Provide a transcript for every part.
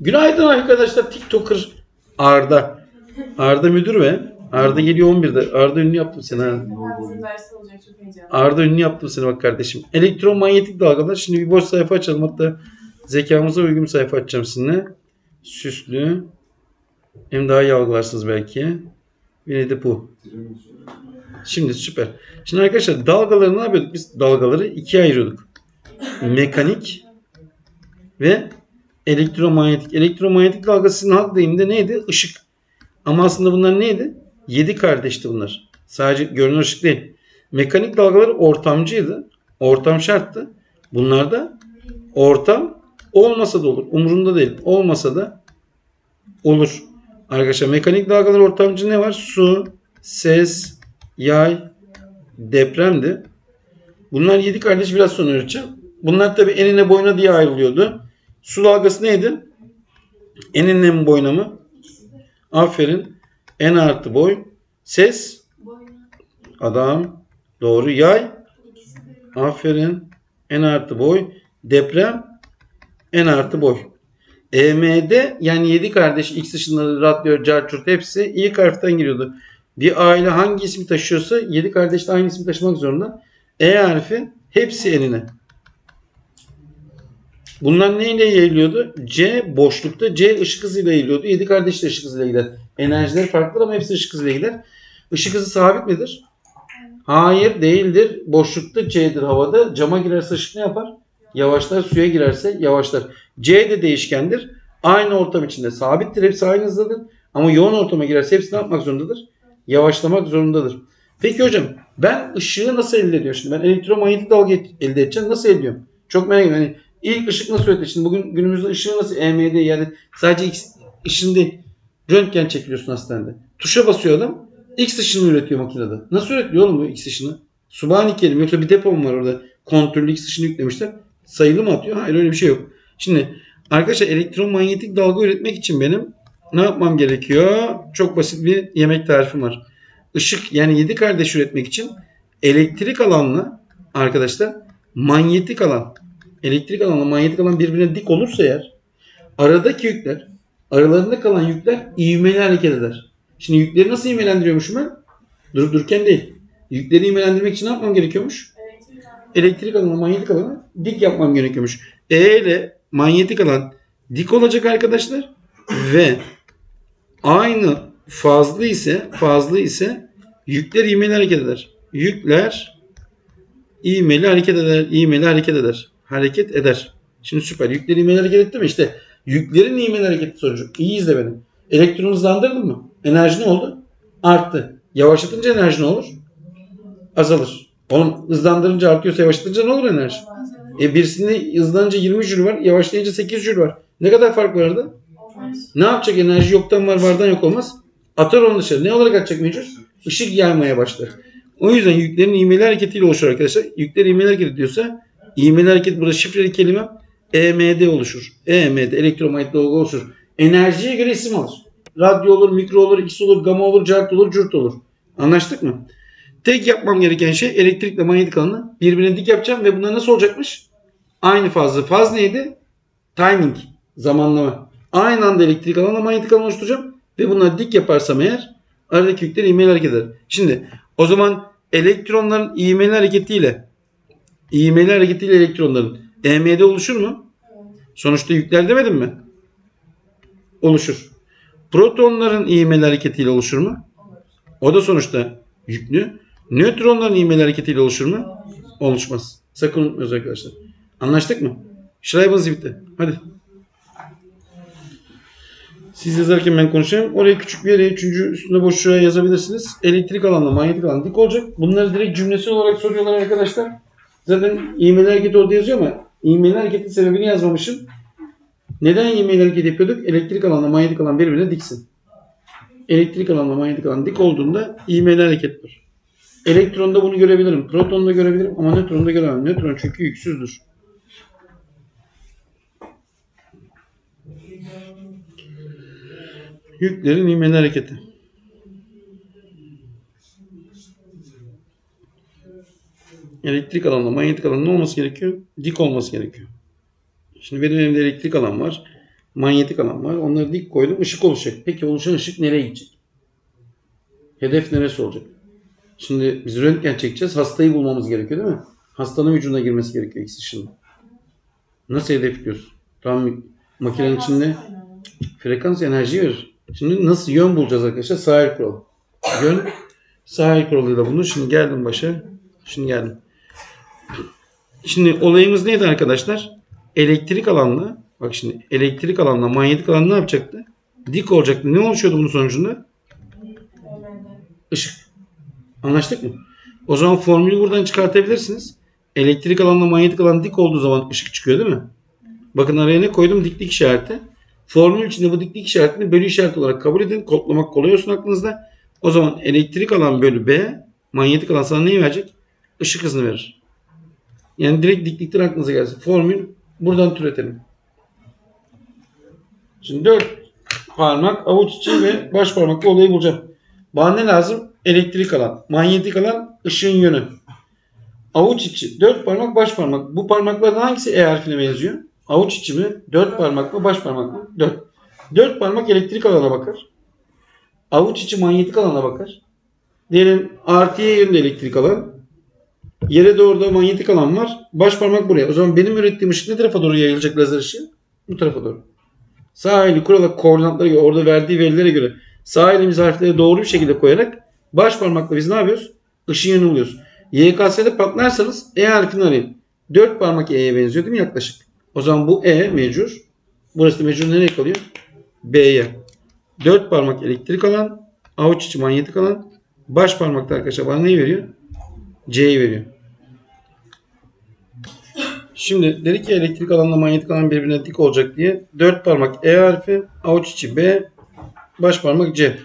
Günaydın arkadaşlar. TikToker Arda. Arda müdür ve Arda geliyor 11'de. Arda ünlü yaptım seni ha. Arda ünlü yaptım seni bak kardeşim. Elektromanyetik dalgalar. Şimdi bir boş sayfa açalım. Hatta zekamıza uygun bir sayfa açacağım sizinle. Süslü. Hem daha iyi algılarsınız belki. Bir de bu. Şimdi süper. Şimdi arkadaşlar dalgaları ne yapıyorduk biz? Dalgaları ikiye ayırıyorduk. Mekanik ve elektromanyetik. Elektromanyetik dalga sizin halk deyiminde neydi? Işık. Ama aslında bunlar neydi? Yedi kardeşti bunlar. Sadece görünen ışık değil. Mekanik dalgalar ortamcıydı. Ortam şarttı. Bunlar da ortam olmasa da olur. Umurunda değil. Olmasa da olur. Arkadaşlar mekanik dalgalar ortamcı ne var? Su, ses, yay, depremdi. Bunlar yedi kardeş biraz sonra öğreteceğim. Bunlar tabi enine boyuna diye ayrılıyordu. Su dalgası neydi? Enine mi boyuna mı? Aferin. En artı boy. Ses. Adam. Doğru. Yay. Aferin. En artı boy. Deprem. En artı boy. EMD yani 7 kardeş X ışınları, radyo, carçurt hepsi ilk harften giriyordu. Bir aile hangi ismi taşıyorsa 7 kardeş de aynı ismi taşımak zorunda. E harfi hepsi eline. Bunlar neyle yayılıyordu? C boşlukta C ışık hızıyla yayılıyordu. 7 kardeş de ışık hızıyla gider. Enerjileri farklıdır ama hepsi ışık hızıyla gider. Işık hızı sabit midir? Hayır değildir. Boşlukta C'dir havada. Cama girerse ışık ne yapar? Yavaşlar. Suya girerse yavaşlar. C de değişkendir. Aynı ortam içinde sabittir. Hepsi aynı hızdadır. Ama yoğun ortama girerse hepsi ne yapmak zorundadır? Yavaşlamak zorundadır. Peki hocam ben ışığı nasıl elde ediyorum şimdi? Ben elektromanyetik dalga elde edeceğim. Nasıl ediyorum? Çok merak ediyorum. Yani ilk ışık nasıl üretilir? Şimdi bugün günümüzde ışığı nasıl EMD yani sadece X ışın değil. Röntgen çekiliyorsun hastanede. Tuşa basıyor adam. X ışını üretiyor makinede. Nasıl üretiliyor oğlum bu X ışını? Subhaneke mi yoksa bir depo mu var orada? Kontrollü X ışını yüklemişler. Sayılı mı atıyor? Hayır öyle bir şey yok. Şimdi arkadaşlar elektromanyetik dalga üretmek için benim ne yapmam gerekiyor? Çok basit bir yemek tarifim var. Işık yani 7 kardeş üretmek için elektrik alanla arkadaşlar manyetik alan elektrik alanla manyetik alan birbirine dik olursa eğer aradaki yükler aralarında kalan yükler ivmeli hareket eder. Şimdi yükleri nasıl ivmelendiriyormuşum ben? Durup dururken değil. Yükleri ivmelendirmek için ne yapmam gerekiyormuş? Elektrik alanı manyetik alanı dik yapmam gerekiyormuş. E ile manyetik alan dik olacak arkadaşlar ve aynı fazlı ise fazlı ise yükler ivmeli hareket eder. Yükler ivmeli hareket eder. ivmeli hareket eder. Hareket eder. Şimdi süper. Yükler ivmeli hareket etti mi? İşte yüklerin ivmeli hareketi sonucu. İyi izle beni. Elektronu hızlandırdın mı? Enerji ne oldu? Arttı. Yavaşlatınca enerji ne olur? Azalır. Oğlum hızlandırınca artıyorsa yavaşlatınca ne olur enerji? E birisinde hızlanınca 20 jül var, yavaşlayınca 8 jül var. Ne kadar fark var arada? Ne yapacak enerji yoktan var vardan yok olmaz. Atar onu dışarı. Ne olarak atacak mevcut? Işık yaymaya başlar. O yüzden yüklerin ivmeli hareketiyle oluşur arkadaşlar. Yükler ivmeli hareket ediyorsa ivmeli hareket burada şifreli kelime EMD oluşur. EMD elektromanyetik dalga oluşur. Enerjiye göre isim alır. Radyo olur, mikro olur, X olur, gamma olur, cart olur, cürt olur. Anlaştık mı? Tek yapmam gereken şey elektrikle manyetik alanı birbirine dik yapacağım ve bunlar nasıl olacakmış? Aynı fazla. Faz neydi? Timing. Zamanlama. Aynı anda elektrik alanla manyetik alan oluşturacağım ve bunları dik yaparsam eğer aradaki yükler ivmeli hareket eder. Şimdi o zaman elektronların ivmeli hareketiyle ivmeli hareketiyle elektronların EM'de oluşur mu? Sonuçta yükler demedim mi? Oluşur. Protonların ivmeli hareketiyle oluşur mu? O da sonuçta yüklü. Nötronların ivmeli hareketiyle oluşur mu? Oluşmaz. Sakın unutmuyoruz arkadaşlar. Anlaştık mı? Schreiben bitti. Hadi. Siz yazarken ben konuşayım. Oraya küçük bir yere, üçüncü üstünde boşluğa yazabilirsiniz. Elektrik alanla manyetik alan dik olacak. Bunları direkt cümlesi olarak soruyorlar arkadaşlar. Zaten ivmeli hareket orada yazıyor ama ivmeli hareketin sebebini yazmamışım. Neden ivmeli hareket yapıyorduk? Elektrik alanla manyetik alan birbirine diksin. Elektrik alanla manyetik alan dik olduğunda ivmeli hareket var. Elektronda bunu görebilirim. Protonda görebilirim ama nötronda göremem. Nötron çünkü yüksüzdür. Yüklerin ivmeli hareketi. Elektrik alanla manyetik alanın ne olması gerekiyor? Dik olması gerekiyor. Şimdi benim elimde elektrik alan var. Manyetik alan var. Onları dik koydum. Işık oluşacak. Peki oluşan ışık nereye gidecek? Hedef neresi olacak? Şimdi biz röntgen çekeceğiz. Hastayı bulmamız gerekiyor değil mi? Hastanın vücuduna girmesi gerekiyor X ışığının. Nasıl hedefliyoruz? Tam makinenin içinde frekans enerji verir. Şimdi nasıl yön bulacağız arkadaşlar? Sahil kuralı. Yön sahil kuralıyla bunu. Şimdi geldim başa. Şimdi geldim. Şimdi olayımız neydi arkadaşlar? Elektrik alanla bak şimdi elektrik alanla manyetik alan ne yapacaktı? Dik olacaktı. Ne oluşuyordu bunun sonucunda? Işık. Anlaştık mı? O zaman formülü buradan çıkartabilirsiniz. Elektrik alanla manyetik alan dik olduğu zaman ışık çıkıyor değil mi? Bakın araya ne koydum? Diklik işareti. Formül içinde bu diklik işaretini bölü işareti olarak kabul edin. Kodlamak kolay olsun aklınızda. O zaman elektrik alan bölü B manyetik alan sana neyi verecek? Işık hızını verir. Yani direkt diklikten aklınıza gelsin. Formül buradan türetelim. Şimdi 4 parmak avuç içi ve baş parmakla olayı bulacağım. Bana ne lazım? Elektrik alan. Manyetik alan ışığın yönü. Avuç içi. 4 parmak baş parmak. Bu parmaklardan hangisi E harfine benziyor? Avuç içi mi? 4 parmak mı baş parmak mı? 4. 4 parmak elektrik alana bakar. Avuç içi manyetik alana bakar. Diyelim artıya yönde elektrik alan. Yere doğru da manyetik alan var. Baş parmak buraya. O zaman benim ürettiğim ışık ne tarafa doğru yayılacak lazer ışığı? Bu tarafa doğru. Sağ eli kurala koordinatlara göre, orada verdiği verilere göre sağ elimiz harfleri doğru bir şekilde koyarak baş parmakla biz ne yapıyoruz? Işın yönü buluyoruz. YKS'de patlarsanız E harfini arayın. 4 parmak E'ye benziyor değil mi yaklaşık? O zaman bu E mecur. Burası da mecur nereye kalıyor? B'ye. 4 parmak elektrik alan, avuç içi manyetik alan, baş parmakta arkadaşlar bana neyi veriyor? C'yi veriyor. Şimdi dedik ki elektrik alanla manyetik alan birbirine dik olacak diye 4 parmak E harfi, avuç içi B, baş parmak C.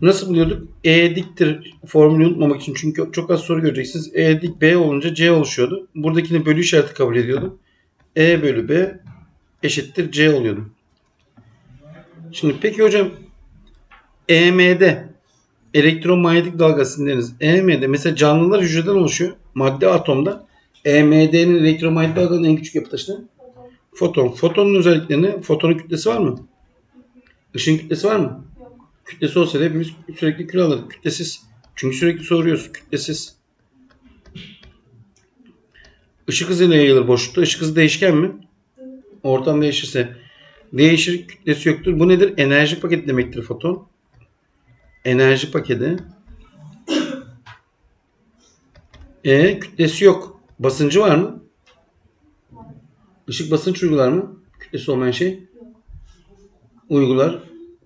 Nasıl buluyorduk? E diktir formülü unutmamak için çünkü çok az soru göreceksiniz. E dik B olunca C oluşuyordu. Buradakini bölü işareti kabul ediyordum. E bölü B eşittir C oluyordu. Şimdi peki hocam EM'de elektromanyetik dalga sinirleriniz EM'de mesela canlılar hücreden oluşuyor. Madde atomda. EMD'nin elektromanyetik dalganın en küçük yapı taşı ne? Foton. Fotonun özelliklerini fotonun kütlesi var mı? Işın kütlesi var mı? Kütlesi olsa hepimiz sürekli kütle alırdık. Kütlesiz. Çünkü sürekli soruyoruz. Kütlesiz. Işık hızıyla yayılır boşlukta. Işık hızı değişken mi? Ortam değişirse değişir. Kütlesi yoktur. Bu nedir? Enerji paketi demektir foton. Enerji paketi. E kütlesi yok. Basıncı var mı? Işık basınç uygular mı? Kütlesi olmayan şey. Uygular.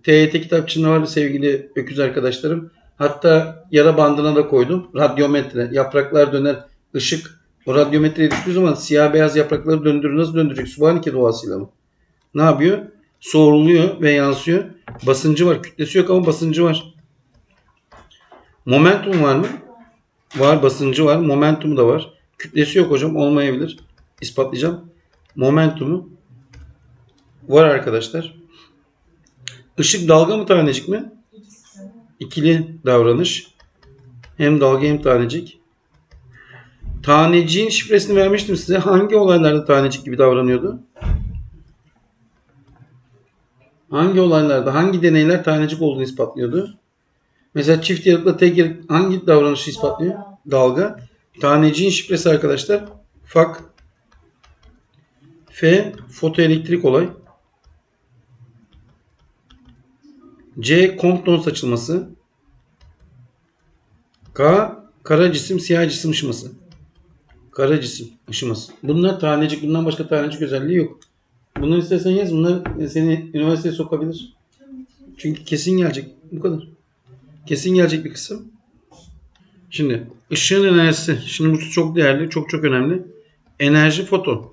TYT kitapçığında vardı sevgili öküz arkadaşlarım. Hatta yara bandına da koydum. Radyometre. Yapraklar döner. ışık. O radyometreye düştüğü zaman siyah beyaz yaprakları döndürür. Nasıl döndürecek? Subhaneke doğasıyla mı? Ne yapıyor? Soğuruluyor ve yansıyor. Basıncı var. Kütlesi yok ama basıncı var. Momentum var mı? Var. Basıncı var. Momentumu da var. Kütlesi yok hocam. Olmayabilir. İspatlayacağım. Momentumu var arkadaşlar. Işık dalga mı tanecik mi? İkili davranış. Hem dalga hem tanecik. Taneciğin şifresini vermiştim size. Hangi olaylarda tanecik gibi davranıyordu? Hangi olaylarda, hangi deneyler tanecik olduğunu ispatlıyordu? Mesela çift yarıkla tek yarık hangi davranışı ispatlıyor? Dalga. Taneciğin şifresi arkadaşlar. Fak. F. Fotoelektrik olay. C. Compton saçılması. K. Kara cisim, siyah cisim ışıması. Kara cisim ışıması. Bunlar tanecik. Bundan başka tanecik özelliği yok. Bunları istersen yaz. Bunlar seni üniversiteye sokabilir. Çünkü kesin gelecek. Bu kadar. Kesin gelecek bir kısım. Şimdi ışığın enerjisi. Şimdi bu çok değerli. Çok çok önemli. Enerji foton.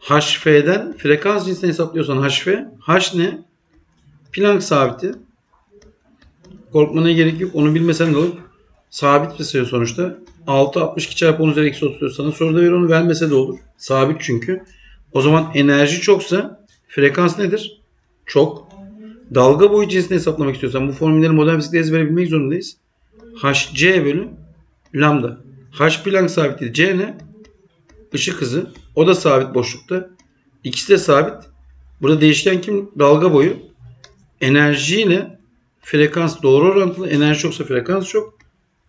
HF'den frekans cinsini hesaplıyorsan HF. H ne? Planck sabiti. Korkmana gerek yok. Onu bilmesen de olur. Sabit bir sayı sonuçta. 6 62 çarpı 10 üzeri eksi 34 sana soruda ver onu vermese de olur. Sabit çünkü. O zaman enerji çoksa frekans nedir? Çok. Dalga boyu cinsini hesaplamak istiyorsan bu formülleri modern fizikte ezbere bilmek zorundayız. Hc bölü lambda. H Planck sabiti C ne? Işık hızı. O da sabit boşlukta. İkisi de sabit. Burada değişken kim? Dalga boyu. Enerjiyle frekans doğru orantılı. Enerji çoksa frekans çok.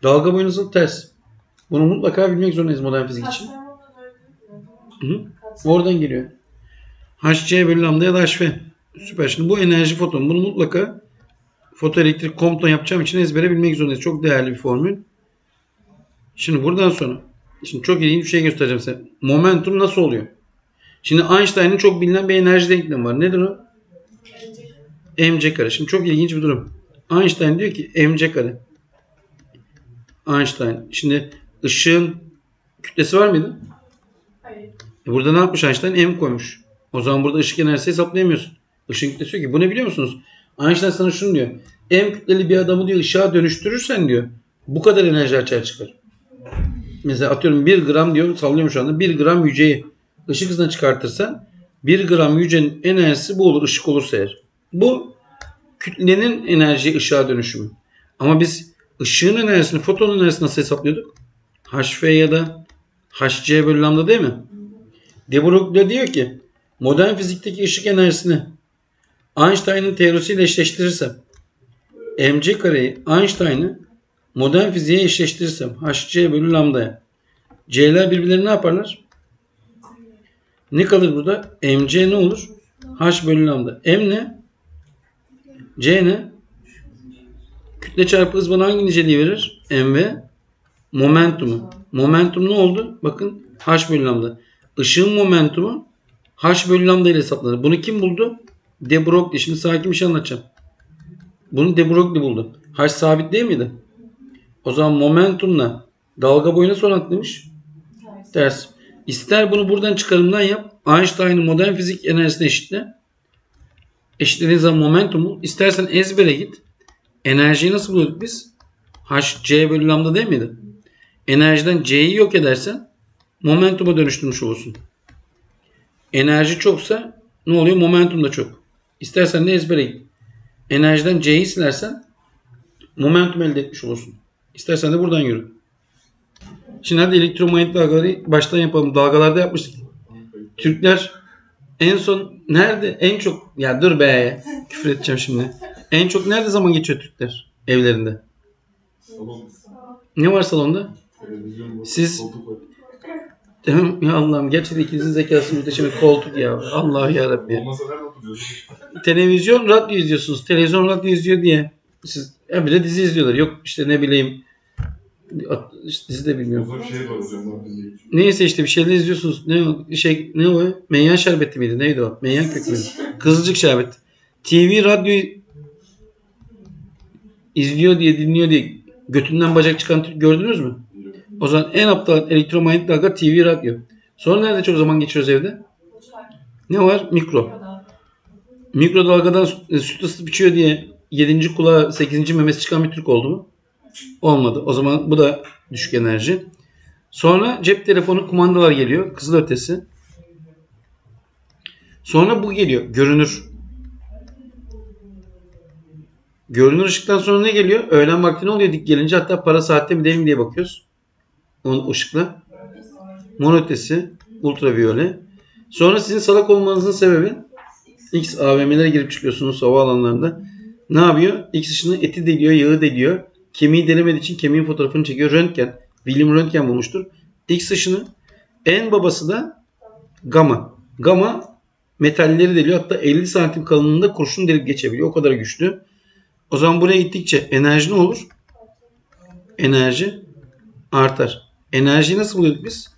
Dalga boyu nasıl? Ters. Bunu mutlaka bilmek zorundayız modern fizik için. Hı hı. Oradan geliyor. HC bölü lambda ya da HV. Süper. Şimdi bu enerji foton. Bunu mutlaka fotoelektrik komplo yapacağım için ezbere bilmek zorundayız. Çok değerli bir formül. Şimdi buradan sonra şimdi çok ilginç bir şey göstereceğim size. Momentum nasıl oluyor? Şimdi Einstein'ın çok bilinen bir enerji denklemi var. Nedir o? mc kare. Şimdi çok ilginç bir durum. Einstein diyor ki mc kare. Einstein. Şimdi ışığın kütlesi var mıydı? Hayır. Burada ne yapmış Einstein? M koymuş. O zaman burada ışık enerjisi hesaplayamıyorsun. Işın kütlesi ki bu ne biliyor musunuz? Einstein sana şunu diyor. M kütleli bir adamı diyor ışığa dönüştürürsen diyor bu kadar enerji açığa çıkar. Mesela atıyorum 1 gram diyor sallıyorum şu anda 1 gram yüceyi ışık hızına çıkartırsan 1 gram yücenin enerjisi bu olur ışık olursa eğer. Bu kütlenin enerji ışığa dönüşümü. Ama biz ışığın enerjisini fotonun enerjisini nasıl hesaplıyorduk? HF ya da HC bölü lambda değil mi? De Broglie diyor ki modern fizikteki ışık enerjisini Einstein'ın teorisiyle eşleştirirsem mc kareyi Einstein'ı modern fiziğe eşleştirirsem hc bölü lambdaya c'ler birbirlerine ne yaparlar? Ne kalır burada? mc ne olur? h bölü lambda. m ne? c ne? Kütle çarpı hız bana hangi niceliği verir? mv momentumu. Momentum ne oldu? Bakın h bölü lambda. Işığın momentumu h bölü lambda ile hesaplanır. Bunu kim buldu? De Broglie. Şimdi sakin bir şey anlatacağım. Bunu De Broglie buldu. H sabit değil miydi? O zaman momentumla dalga boyu nasıl orantlıymış? Ters. Ters. İster bunu buradan çıkarımdan yap. Einstein'ın modern fizik enerjisine eşitle. Eşitlediğin zaman momentumu. İstersen ezbere git. Enerjiyi nasıl buluyorduk biz? H, C bölü lambda değil miydi? Enerjiden C'yi yok edersen momentuma dönüştürmüş olursun. Enerji çoksa ne oluyor? Momentum da çok. İstersen de ezbere git. Enerjiden C'yi silersen momentum elde etmiş olursun. İstersen de buradan yürü. Şimdi hadi elektromanyetik dalgaları baştan yapalım. Dalgalarda yapmıştık. Türkler en son nerede en çok ya dur be küfür edeceğim şimdi. En çok nerede zaman geçiyor Türkler evlerinde? Salon, Ne var salonda? Siz-? Ya Allah'ım gerçekten ikinizin zekası muhteşem koltuk ya. Allah ya Rabbi. Olmasa? Televizyon, radyo izliyorsunuz. Televizyon, radyo izliyor diye. Siz ya bile dizi izliyorlar. Yok işte ne bileyim işte dizi de bilmiyorum. Uzak şey var geçiyor. Neyse işte bir şeyler izliyorsunuz. Ne o? Şey ne o? Meyyan şerbeti miydi? Neydi o? Meyyan kök müydü? Kızılcık şerbeti. TV, radyo izliyor diye dinliyor diye götünden bacak çıkan gördünüz mü? O zaman en aptal elektromanyetik dalga TV, radyo. Sonra nerede çok zaman geçiriyoruz evde? Ne var? Mikro. Mikrodalgadan sü- süt ısıtıp içiyor diye 7. kulağa 8. memesi çıkan bir Türk oldu mu? Olmadı. O zaman bu da düşük enerji. Sonra cep telefonu kumandalar geliyor. Kızıl ötesi. Sonra bu geliyor. Görünür. Görünür ışıktan sonra ne geliyor? Öğlen vakti ne oluyor dik gelince? Hatta para saatte mi değil mi diye bakıyoruz. Onun ışıkla. Mor ötesi. Ultraviyole. Sonra sizin salak olmanızın sebebi X AVM'lere girip çıkıyorsunuz havaalanlarında. Ne yapıyor? X ışını eti deliyor, yağı deliyor. Kemiği delemediği için kemiğin fotoğrafını çekiyor. Röntgen. William Röntgen bulmuştur. X ışını en babası da gamma. Gamma metalleri deliyor. Hatta 50 santim kalınlığında kurşun delip geçebiliyor. O kadar güçlü. O zaman buraya gittikçe enerji ne olur? Enerji artar. Enerjiyi nasıl buluyorduk biz?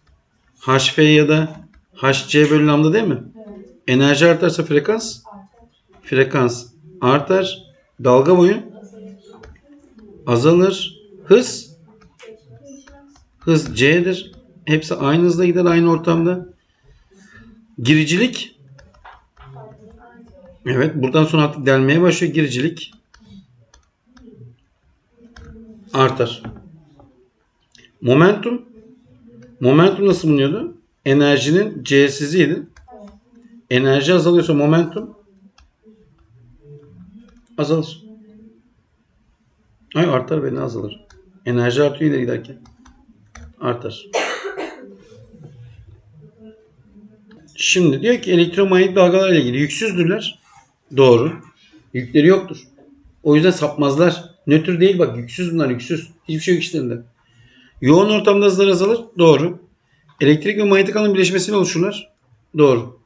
HF ya da HC bölü lambda değil mi? Enerji artarsa frekans frekans artar. Dalga boyu azalır. Hız hız C'dir. Hepsi aynı hızla gider aynı ortamda. Giricilik Evet buradan sonra artık delmeye başlıyor giricilik. Artar. Momentum Momentum nasıl bulunuyordu? Enerjinin C'siziydi. Enerji azalıyorsa momentum azalır. Ay artar ve ne azalır? Enerji artıyor ileri giderken. Artar. Şimdi diyor ki elektromanyetik dalgalarla ilgili yüksüzdürler. Doğru. Yükleri yoktur. O yüzden sapmazlar. Nötr değil bak yüksüz bunlar yüksüz. Hiçbir şey yok içlerinde. Yoğun ortamda hızlar azalır. Doğru. Elektrik ve manyetik alanın birleşmesiyle oluşurlar. Doğru.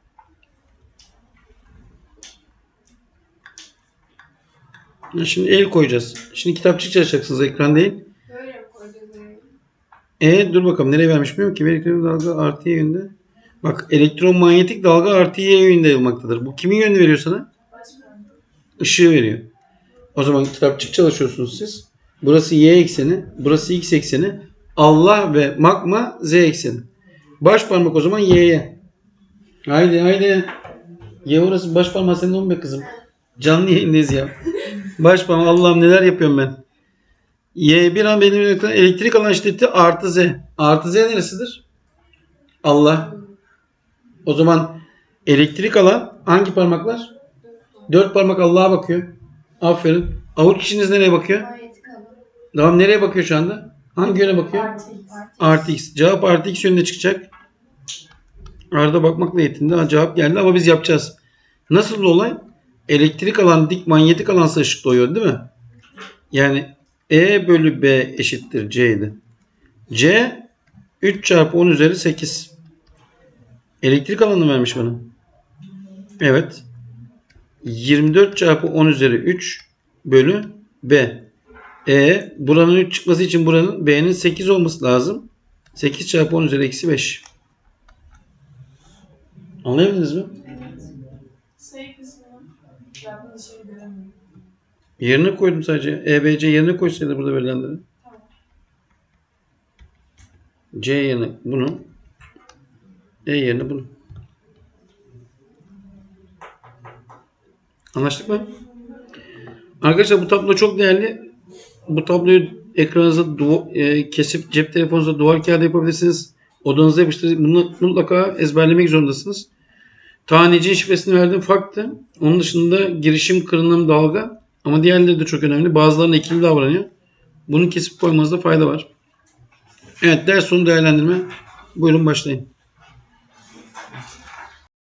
Şimdi el koyacağız. Şimdi kitapçık çalışacaksınız ekran değil. Böyle koyacağız? E dur bakalım nereye vermiş bilmiyorum ki. Elektron dalga artı y yönünde. Bak elektromanyetik dalga artı y yönünde yayılmaktadır. Bu kimin yönünü veriyor sana? Işığı veriyor. O zaman kitapçık çalışıyorsunuz siz. Burası y ekseni, burası x ekseni. Allah ve magma z ekseni. Baş parmak o zaman y'ye. Haydi haydi. Y orası baş parmak senin olmuyor kızım. Canlı yayındayız ya. Baş parmak Allah'ım neler yapıyorum ben. Y bir an benim elektrik alan şiddeti artı z. Artı z neresidir? Allah. O zaman elektrik alan hangi parmaklar? Dört parmak Allah'a bakıyor. Aferin. Avuç kişiniz nereye bakıyor? Tamam nereye bakıyor şu anda? Hangi yöne bakıyor? Artı. X. Cevap artı x yönünde çıkacak. Arada bakmakla yetindi. Ha, cevap geldi ama biz yapacağız. Nasıl olay? Elektrik alan dik manyetik alansa ışık doğuyor değil mi? Yani E bölü B eşittir C idi. C 3 çarpı 10 üzeri 8. Elektrik alanı vermiş bana. Evet. 24 çarpı 10 üzeri 3 bölü B. E buranın 3 çıkması için buranın B'nin 8 olması lazım. 8 çarpı 10 üzeri eksi 5. Anlayabildiniz mi? Sayı kısmını ben bir şey göremiyorum. Yerine koydum sadece. EBC yerine koysaydı burada verilenleri. C yerine bunu. E yerine bunu. Anlaştık mı? Arkadaşlar bu tablo çok değerli. Bu tabloyu ekranınıza e, kesip cep telefonunuza duvar kağıdı yapabilirsiniz. Odanıza yapıştırıp bunu mutlaka ezberlemek zorundasınız. Tanecinin şifresini verdim farklı. Onun dışında girişim, kırınım, dalga. Ama diğerleri de çok önemli. Bazılarına ikili davranıyor. Bunu kesip koymanızda fayda var. Evet ders sonu değerlendirme. Buyurun başlayın.